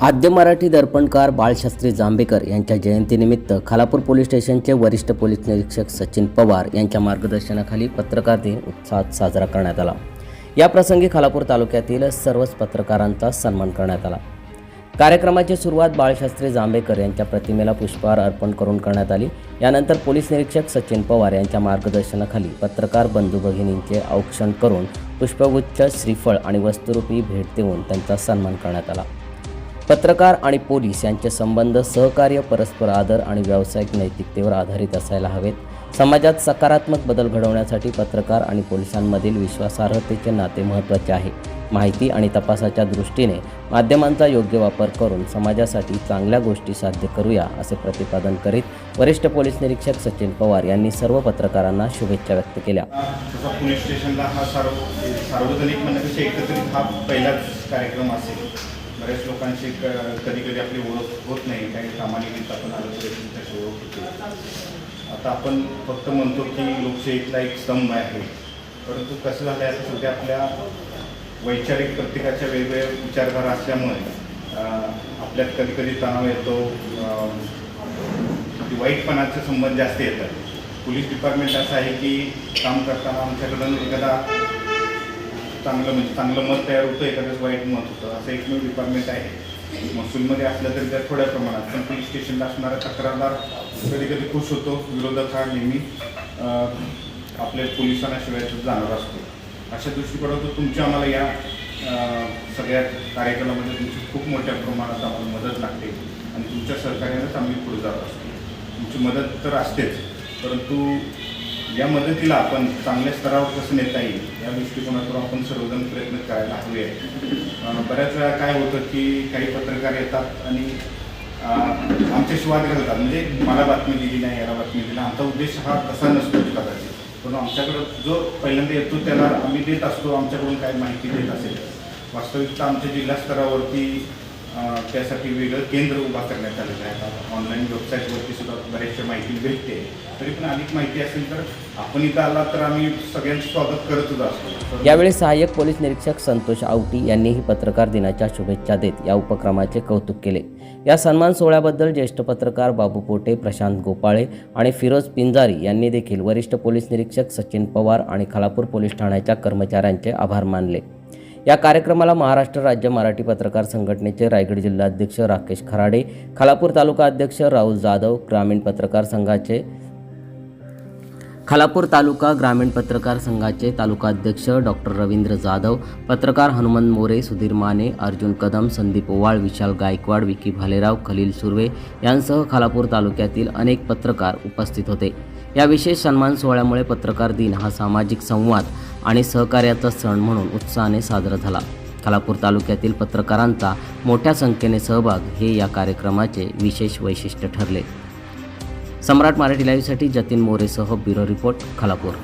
आद्य मराठी दर्पणकार बाळशास्त्री जांभेकर यांच्या जयंतीनिमित्त खालापूर पोलीस स्टेशनचे वरिष्ठ पोलीस निरीक्षक सचिन पवार यांच्या मार्गदर्शनाखाली पत्रकार दिन उत्साहात साजरा करण्यात आला. या प्रसंगी खालापूर तालुक्यातील सर्वच पत्रकारांचा सन्मान करण्यात आला. कार्यक्रमाची सुरुवात बाळशास्त्री जांभेकर यांच्या प्रतिमेला पुष्पहार अर्पण करून करण्यात आली. यानंतर पोलीस निरीक्षक सचिन पवार यांच्या मार्गदर्शनाखाली पत्रकार बंधू भगिनींचे औक्षण करून पुष्पगुच्छ श्रीफळ आणि वस्तुरूपी भेट देऊन त्यांचा सन्मान करण्यात आला. पत्रकार आणि पोलीस यांचे संबंध सहकार्य परस्पर आदर आणि व्यावसायिक नैतिकतेवर आधारित असायला हवेत. समाजात सकारात्मक बदल घडवण्यासाठी पत्रकार आणि पोलिसांमधील विश्वासार्हतेचे नाते महत्त्वाचे आहे. माहिती आणि तपासाच्या दृष्टीने माध्यमांचा योग्य वापर करून समाजासाठी चांगल्या गोष्टी साध्य करूया असे प्रतिपादन करीत वरिष्ठ पोलीस निरीक्षक सचिन पवार यांनी सर्व पत्रकारांना शुभेच्छा व्यक्त केल्या. तसा पोलीस स्टेशनला हा सार्व सार्वजनिक म्हणण्यापेक्षा एकत्रित हा पहिलाच कार्यक्रम असेल. बऱ्याच लोकांशी कधी कधी आपली ओळख होत नाही काही कामानिमित्त आपण आलो तरी ओळख होते. आता आपण फक्त म्हणतो की लोकशाहीतला एक स्तंभ आहे. परंतु कसं झालं आहे आता सध्या आपल्या वैचारिक प्रत्येकाच्या वेगवेगळ्या विचारधारा असल्यामुळे आपल्यात कधी कधी तणाव येतो वाईटपणाचे संबंध जास्त येतात. पोलीस डिपार्टमेंट असं आहे की काम करताना आमच्याकडून एखादा चांगलं म्हणजे चांगलं मत तयार होतं एखादंच वाईट मत होतं असं एकमेव डिपार्टमेंट आहे. महसूलमध्ये असलं तरी त्या थोड्या प्रमाणात पण पोलीस स्टेशनला असणारा तक्रारदार कधी कधी खुश होतो विरोधक हा नेहमी आपल्या पोलिसांना शिवाय जाणार असतो. अशा दृष्टीकोनातून तुमची आम्हाला या सगळ्या कार्यक्रमामध्ये तुमची खूप मोठ्या प्रमाणात आम्हाला मदत लागते आणि तुमच्या सहकार्यानंच आम्ही पुढे जात असतो. तुमची मदत तर असतेच परंतु या मदतीला आपण चांगल्या स्तरावर कसं नेता येईल या दृष्टिकोनातून आपण सर्वजण प्रयत्न करायला हवे बऱ्याच वेळा काय होतं की काही पत्रकार येतात आणि आमचे आमच्याशी वाद घालतात. म्हणजे मला बातमी दिली नाही याला बातमी दिली आमचा उद्देश हा तसा नसतो कदाचित. पण आमच्याकडं जो पहिल्यांदा येतो त्याला आम्ही देत असतो आमच्याकडून काय माहिती देत असेल. वास्तविकता आमच्या जिल्हा स्तरावरती त्यासाठी वेगळं केंद्र उभा करण्यात आलेलं आहे. ऑनलाईन वेबसाईटवरती सुद्धा बऱ्याचशा माहिती भेटते. तरी पण अधिक माहिती असेल तर आपण इथं आला तर आम्ही सगळ्यांचं स्वागत करतच असतो. यावेळी सहाय्यक पोलीस निरीक्षक संतोष आवटी यांनीही पत्रकार दिनाच्या शुभेच्छा देत या उपक्रमाचे कौतुक केले. या सन्मान सोहळ्याबद्दल ज्येष्ठ पत्रकार बाबू पोटे प्रशांत गोपाळे आणि फिरोज पिंजारी यांनी देखील वरिष्ठ पोलीस निरीक्षक सचिन पवार आणि खालापूर पोलीस ठाण्याच्या कर्मचाऱ्यांचे आभार मानले. या कार्यक्रमाला महाराष्ट्र राज्य मराठी पत्रकार संघटनेचे रायगड जिल्हाध्यक्ष राकेश खराडे खालापूर तालुका अध्यक्ष राहुल जाधव ग्रामीण पत्रकार संघाचे खालापूर तालुका ग्रामीण पत्रकार संघाचे तालुका अध्यक्ष डॉक्टर रवींद्र जाधव पत्रकार हनुमंत मोरे सुधीर माने अर्जुन कदम संदीप ओवाळ विशाल गायकवाड विकी भालेराव खलील सुर्वे यांसह खालापूर तालुक्यातील अनेक पत्रकार उपस्थित होते. या विशेष सन्मान सोहळ्यामुळे पत्रकार दिन हा सामाजिक संवाद आणि सहकार्याचा सण म्हणून उत्साहाने साजरा झाला. खालापूर तालुक्यातील पत्रकारांचा मोठ्या संख्येने सहभाग हे या कार्यक्रमाचे विशेष वैशिष्ट्य ठरले. सम्राट मराठी लाईव्हसाठी जतीन मोरेसह ब्युरो रिपोर्ट खालापूर.